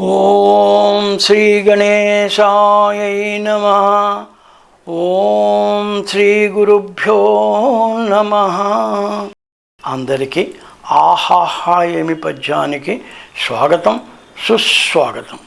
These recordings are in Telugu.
ఓం శ్రీ గణేశాయ నమ. ఓం శ్రీ గురుభ్యో నమ. అందరికీ ఆహాహాయమి పద్యానికి స్వాగతం సుస్వాగతం.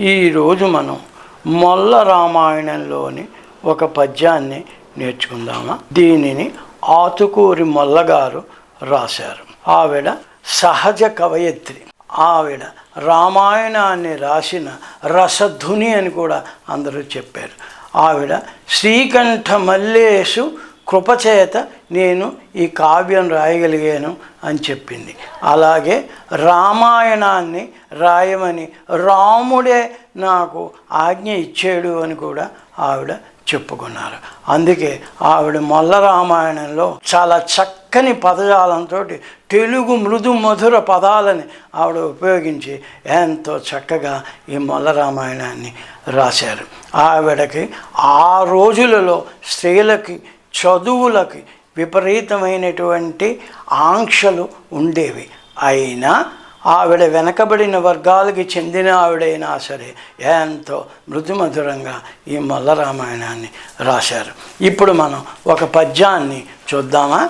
ఈరోజు మనం మొల్ల రామాయణంలోని ఒక పద్యాన్ని నేర్చుకుందామా? దీనిని ఆతుకూరి మొల్లగారు రాశారు. ఆవిడ సహజ కవయత్రి. ఆవిడ రామాయణాన్ని రాసిన రసధుని అని కూడా అందరూ చెప్పారు. ఆవిడ శ్రీకంఠ మల్లేషు కృపచేత నేను ఈ కావ్యం రాయగలిగాను అని చెప్పింది. అలాగే రామాయణాన్ని రాయమని రాముడే నాకు ఆజ్ఞ ఇచ్చాడు అని కూడా ఆవిడ చెప్పుకున్నారు. అందుకే ఆవిడ మొల్ల రామాయణంలో చాలా చక్కని పదజాలంతో తెలుగు మృదు మధుర పదాలని ఆవిడ ఉపయోగించి ఎంతో చక్కగా ఈ మొల్ల రామాయణాన్ని రాశారు. ఆవిడకి ఆ రోజులలో స్త్రీలకి చదువులకి విపరీతమైనటువంటి ఆంక్షలు ఉండేవి. అయినా ఆవిడ వెనకబడిన వర్గాలకి చెందిన ఆవిడైనా సరే ఎంతో మృదుమధురంగా ఈ మల్ల రామాయణాన్ని రాశారు. ఇప్పుడు మనం ఒక పద్యాన్ని చూద్దామా?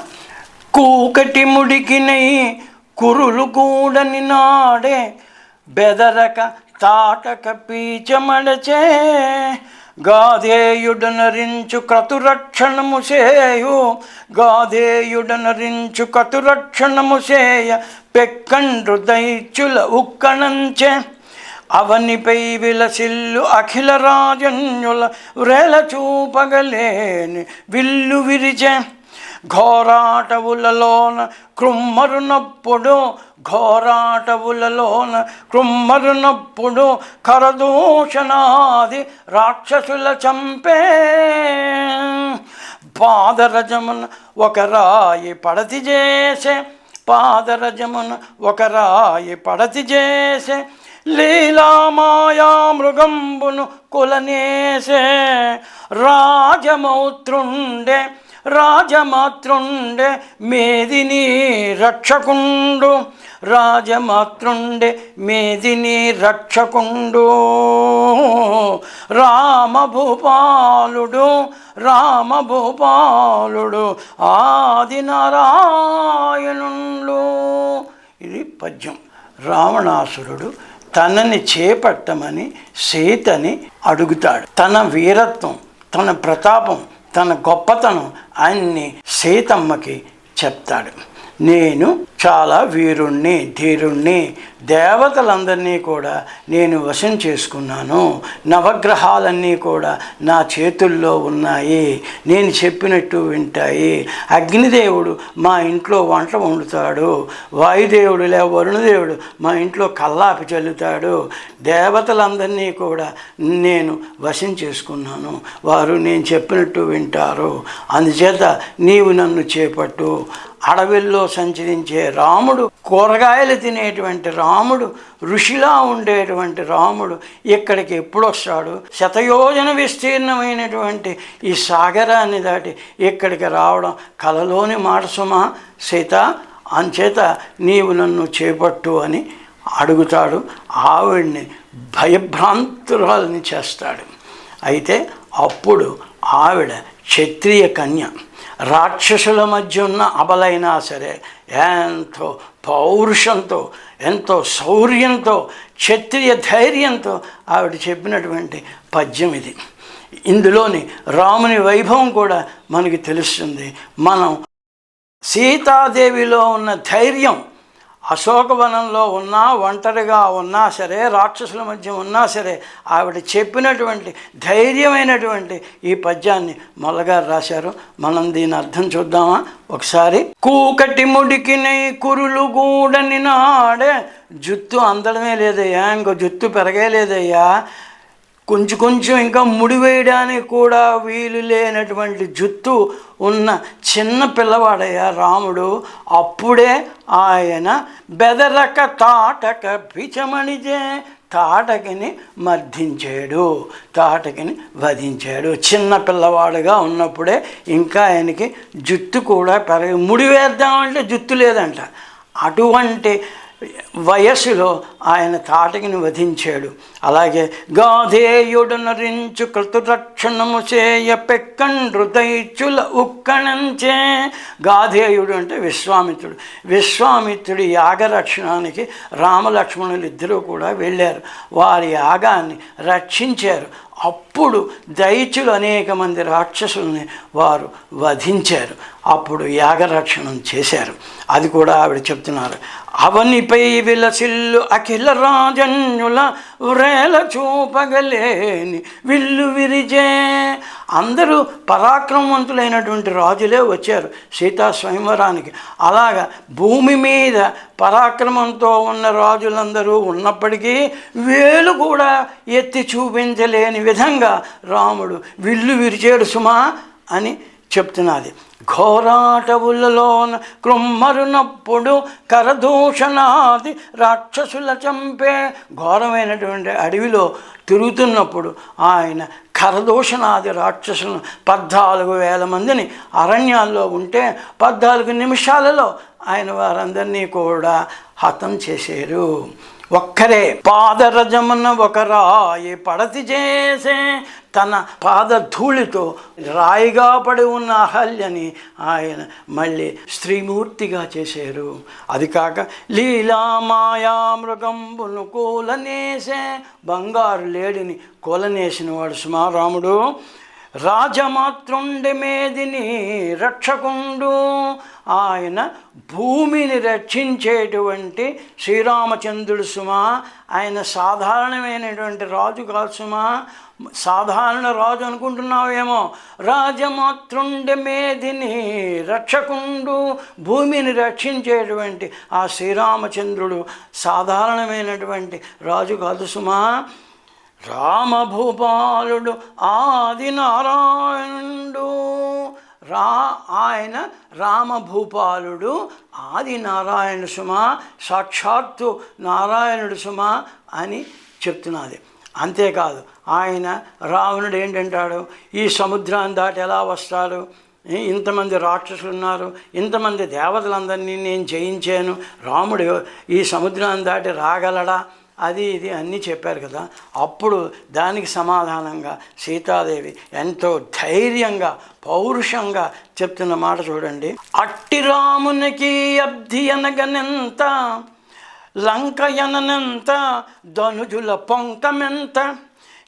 కూకటి ముడికినై కురులు కూడని నాడే బెదరక తాటక పీచమడచే గాధేయుడనరించు క్రతురక్షణము చేయు గాధేయుడనరించు క్రతురక్షణము చేయ పెక్కండ్రు దైత్యుల ఉక్కణంచే అవనిపై విలసిల్లు అఖిల రాజన్యుల వ్రేల చూపగలేని విల్లు విరిచే. ఘోరాటవులలోన కృమ్మరునప్పుడు ఘోరాటవులలోన కృమ్మరునప్పుడు కరదూషణాది రాక్షసుల చంపే. పాదరజమున ఒక రాయి పడతి చేసే పాదరజమున ఒక రాయి పడతి చేసే లీలామాయా మృగంబును కులనేసే రాజమౌత్రుండే రాజమాతృండే మేదిని రక్షకుండు. రాజమాతృండే మేదిని రక్షకుండు. రామభూపాలుడు రామభూపాలుడు ఆదినారాయణుండు. ఇది పద్యం. రావణాసురుడు తనని చేపట్టమని సీతని అడుగుతాడు. తన వీరత్వం తన ప్రతాపం తన గొప్పతనం ఆయన్ని సీతమ్మకి చెప్తాడు. నేను చాలా వీరుణ్ణి ధీరుణ్ణి దేవతలందరినీ కూడా నేను వశం చేసుకున్నాను. నవగ్రహాలన్నీ కూడా నా చేతుల్లో ఉన్నాయి. నేను చెప్పినట్టు వింటాయి. అగ్నిదేవుడు మా ఇంట్లో వంట వండుతాడు. వాయుదేవుడు లే వరుణదేవుడు మా ఇంట్లో కల్లాపి చల్లుతాడు. దేవతలందరినీ కూడా నేను వశం చేసుకున్నాను. వారు నేను చెప్పినట్టు వింటారు. అందుచేత నీవు నన్ను చేపట్టు. అడవిల్లో సంచరించే రాముడు కూరగాయలు తినేటువంటి రాముడు ఋషిలా ఉండేటువంటి రాముడు ఇక్కడికి ఎప్పుడు వస్తాడు శతయోజన విస్తీర్ణమైనటువంటి ఈ సాగరాన్ని దాటి ఇక్కడికి రావడం కలలోని మాటసుమా సీత అంచేత నీవు నన్ను చేపట్టు అని అడుగుతాడు. ఆవిడ్ని భయభ్రాంతురాలని చేస్తాడు. అయితే అప్పుడు ఆవిడ క్షత్రియ కన్య. రాక్షసుల మధ్య ఉన్న అబలైనా సరే ఎంతో పౌరుషంతో ఎంతో శౌర్యంతో క్షత్రియ ధైర్యంతో ఆవిడ చెప్పినటువంటి పద్యం ఇది. ఇందులోని రాముని వైభవం కూడా మనకి తెలుస్తుంది. మనం సీతాదేవిలో ఉన్న ధైర్యం అశోకవనంలో ఉన్నా ఒంటరిగా ఉన్నా సరే రాక్షసుల మధ్య ఉన్నా సరే ఆవిడ చెప్పినటువంటి ధైర్యమైనటువంటి ఈ పద్యాన్ని మొల్లగారు రాశారు. మనం దీని అర్థం చూద్దామా? ఒకసారి కూకటి ముడికినై కురులు గూడని నాడే జుత్తు అందడమే లేదయ్యా ఇంకో జుత్తు పెరగే లేదయ్యా కొంచెం కొంచెం ఇంకా ముడి వేయడానికి కూడా వీలు లేనటువంటి జుత్తు ఉన్న చిన్న పిల్లవాడయ్య రాముడు అప్పుడే ఆయన బెదరక తాటక పిచమణిజే తాటకిని మర్ధించాడు తాటకిని వధించాడు. చిన్న పిల్లవాడుగా ఉన్నప్పుడే ఇంకా ఆయనకి జుత్తు కూడా పెరగ ముడి వేద్దామంటే జుత్తు లేదంట. అటువంటి వయస్సులో ఆయన తాటకిని వధించాడు. అలాగే గాధేయుడనరించు కృతురక్షణము చేయ పెక్కండ్రు దైత్యుల ఉక్కణంచే. గాధేయుడు అంటే విశ్వామిత్రుడు. విశ్వామిత్రుడి యాగరక్షణానికి రామలక్ష్మణులు ఇద్దరూ కూడా వెళ్ళారు. వారి యాగాన్ని రక్షించారు. అప్పుడు దైత్యులు అనేక మంది రాక్షసుల్ని వారు వధించారు. అప్పుడు యాగరక్షణం చేశారు. అది కూడా ఆవిడ చెప్తున్నారు. అవనిపై విలసిల్లు అఖిల రాజన్యుల వ్రేల చూపగలేని విల్లు విరిజే. అందరూ పరాక్రమవంతులైనటువంటి రాజులే వచ్చారు సీతా స్వయంవరానికి. అలాగా భూమి మీద పరాక్రమంతో ఉన్న రాజులందరూ ఉన్నప్పటికీ వేలు కూడా ఎత్తి చూపించలేని విధంగా రాముడు విల్లు విరిచాడు సుమా అని చెప్తున్నది. ఘోరాటవులలోన కృమ్మరునప్పుడు కరదూషణాది రాక్షసుల చంపే ఘోరమైనటువంటి అడవిలో తిరుగుతున్నప్పుడు ఆయన కరదూషణాది రాక్షసులను పద్నాలుగు వేల మందిని అరణ్యాల్లో ఉంటే పద్నాలుగు నిమిషాలలో ఆయన వారందరినీ కూడా హతం చేశారు ఒక్కరే పాదరజమున ఒక రాయి పడతి చేసే తన పాదధూళితో రాయిగా పడి ఉన్న అహల్యని ఆయన మళ్ళీ స్త్రీమూర్తిగా చేశారు. అది కాక లీలా మాయా మృగంబును కూలనేసే బంగారు లేడిని కూలనేసిన వాడు సుమారాముడు. రాజమాతృండి మేదిని రక్షకుండు. ఆయన భూమిని రక్షించేటువంటి శ్రీరామచంద్రుడు సుమా ఆయన సాధారణమైనటువంటి రాజు కాదు సుమా సాధారణ రాజు అనుకుంటున్నావేమో రాజమాతృండి మేధిని రక్షకుండు భూమిని రక్షించేటువంటి ఆ శ్రీరామచంద్రుడు సాధారణమైనటువంటి రాజు కాదు సుమా రామభూపాలుడు ఆది నారాయణుడు రా ఆయన రామభూపాలుడు ఆది నారాయణుడు సుమ సాక్షాత్తు నారాయణుడు సుమ అని చెప్తున్నది. అంతేకాదు ఆయన రావణుడు ఏంటంటాడు? ఈ సముద్రాన్ని దాటి ఎలా వస్తాడు ఇంతమంది రాక్షసులు ఉన్నారు ఇంతమంది దేవతలందరినీ నేను జయించాను రాముడు ఈ సముద్రాన్ని దాటి రాగలడా? అది ఇది అన్నీ చెప్పారు కదా. అప్పుడు దానికి సమాధానంగా సీతాదేవి ఎంతో ధైర్యంగా పౌరుషంగా చెప్తున్న మాట చూడండి. అట్టి రామునికి అబ్ధి అనగనెంత? లంకయననెంత ధనుజుల పొంకమెంత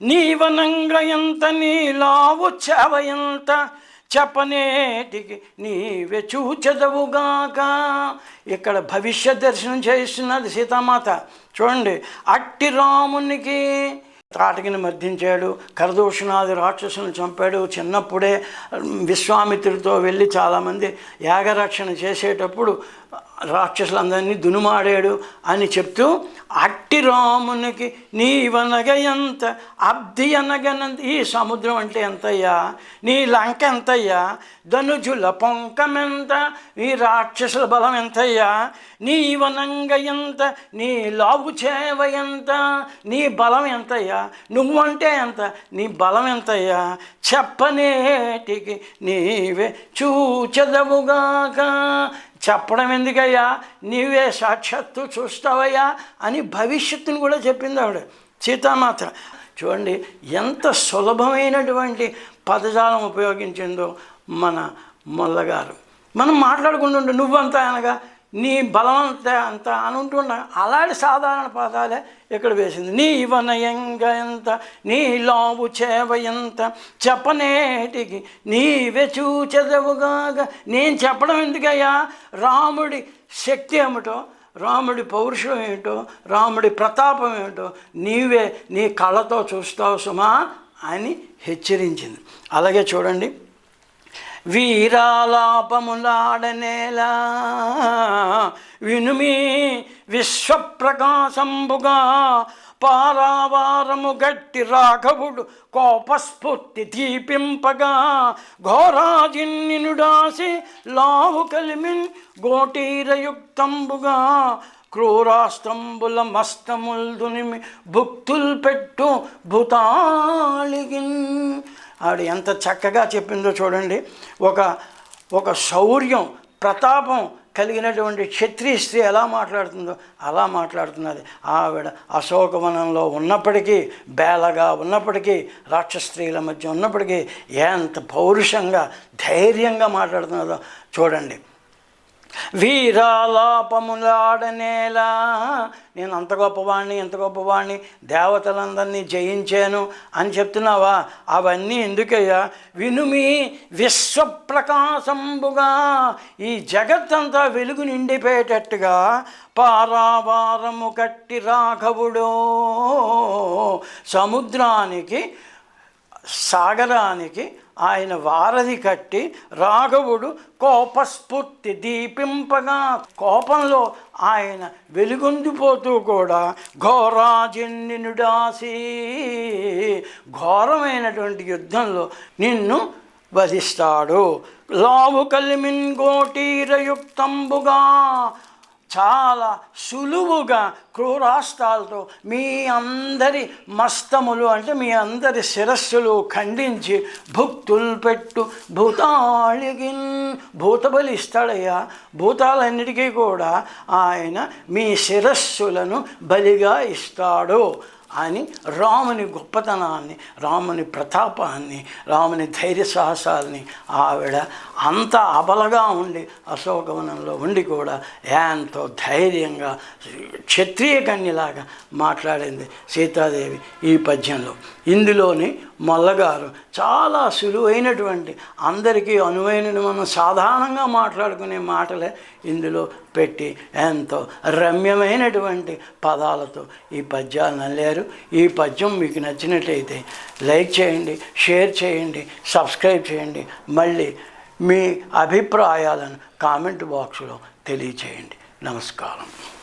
నీవనంగ ఎంత? నీలావు చెవయంత చెప్పనేటికి నీవే చూచెదవుగాక. ఇక్కడ భవిష్య దర్శనం చేస్తున్నది సీతామాత. చూడండి అట్టి రామునికి తాటకిని మర్దించాడు కరదూషణాది రాక్షసులను చంపాడు. చిన్నప్పుడే విశ్వామిత్రుడితో వెళ్ళి చాలామంది యాగరక్షణ చేసేటప్పుడు రాక్షసులందరినీ దునుమాడాడు అని చెప్తూ అట్టి రామునికి నీవనగ ఎంత? అబ్ధి అనగనంత ఈ సముద్రం అంటే ఎంతయ్యా? నీ లంక ఎంతయ్యా? ధనుజుల పొంకమెంత ఈ రాక్షసుల బలం ఎంతయ్యా? నీవనంగ ఎంత? నీ లావు చేవ ఎంత? నీ బలం ఎంతయ్యా? నువ్వంటే ఎంత? నీ బలం ఎంతయ్యా? చెప్పనేటికి నీవే చూచెదవుగాక చెప్పడం ఎందుకయ్యా? నీవే సాక్షాత్తు చూస్తావయ్యా అని భవిష్యత్తును కూడా చెప్పింది ఆవిడ సీతామాత. చూడండి ఎంత సులభమైనటువంటి పదజాలం ఉపయోగించిందో మన మొల్లగారు. మనం మాట్లాడుకుంటుంటే నువ్వంతా అనగా నీ బలం అంతా అంత అని ఉంటున్నా అలాంటి సాధారణ పదాలే ఇక్కడ వేసింది. నీ వనయంగ ఎంత నీ లావు చేవ ఎంత చెప్పనేటికి నీవే చూచెదవుగాక నేను చెప్పడం ఎందుకయ్యా? రాముడి శక్తి ఏమిటో రాముడి పౌరుషం ఏమిటో రాముడి ప్రతాపం ఏమిటో నీవే నీ కళ్ళతో చూస్తావు సుమా అని హెచ్చరించింది. అలాగే చూడండి. వీరాలాపములాడనేలా వినుమి విశ్వప్రకాశంబుగా పారావారము గట్టి రాఘవుడు కోపస్ఫూర్తి దీపింపగా ఘోరాజిన్నినుడాసి లావు కలిమిన్ గోటీరయుక్తంబుగా క్రూరాస్తంబుల మస్తముల్దునిమి భుక్తుల్ పెట్టు భూతాళిగిన్ ఆవిడ ఎంత చక్కగా చెప్పిందో చూడండి. ఒక ఒక శౌర్యం ప్రతాపం కలిగినటువంటి క్షత్రియ స్త్రీ ఎలా మాట్లాడుతుందో అలా మాట్లాడుతున్నది. ఆవిడ అశోకవనంలో ఉన్నప్పటికీ బేలగా ఉన్నప్పటికీ రాక్షస్త్రీల మధ్య ఉన్నప్పటికీ ఎంత పౌరుషంగా ధైర్యంగా మాట్లాడుతున్నదో చూడండి. వీరాలాపములాడనేలా. నేను అంత గొప్పవాణ్ణి ఎంత గొప్పవాణ్ణి దేవతలందరినీ జయించాను అని చెప్తున్నావా? అవన్నీ ఎందుకయ్యా? వినుమి విశ్వప్రకాశంబుగా ఈ జగత్తంతా వెలుగు నిండిపోయేటట్టుగా పారావారము కట్టి రాఘవుడో సముద్రానికి సాగరానికి ఆయన వారధి కట్టి రాఘవుడు కోపస్ఫూర్తి దీపింపగా కోపంలో ఆయన వెలుగొందిపోతూ కూడా ఘోరాజన్యుడాసి ఘోరమైనటువంటి యుద్ధంలో నిన్ను వధిస్తాడు. లావు కలిమిన్ గోటీరయుక్తంబుగా చాలా సులువుగా క్రూరాస్తాలతో మీ అందరి మస్తములు అంటే మీ అందరి శిరస్సులు ఖండించి భుక్తులు పెట్టు. భూతాళిగిన్ భూతబలి ఇస్తాడయ్యా భూతాలన్నిటికీ కూడా ఆయన మీ శిరస్సులను బలిగా ఇస్తాడు అని రాముని గొప్పతనాన్ని రాముని ప్రతాపాన్ని రాముని ధైర్య సాహసాలని ఆవిడ అంత అబలగా ఉండి అశోకవనంలో ఉండి కూడా ఎంతో ధైర్యంగా క్షత్రియ కన్యలాగా మాట్లాడింది సీతాదేవి ఈ పద్యంలో. ఇందులోని మొల్లగారు చాలా సులువైనటువంటి అందరికీ అనువైన మనం సాధారణంగా మాట్లాడుకునే మాటలే ఇందులో పెట్టి ఎంతో రమ్యమైనటువంటి పదాలతో ఈ పద్యాలు నల్లారు ఈ పద్యం మీకు నచ్చినట్లయితే లైక్ చేయండి షేర్ చేయండి సబ్స్క్రైబ్ చేయండి. మళ్ళీ మీ అభిప్రాయాలను కామెంట్ బాక్స్లో తెలియచేయండి. నమస్కారం.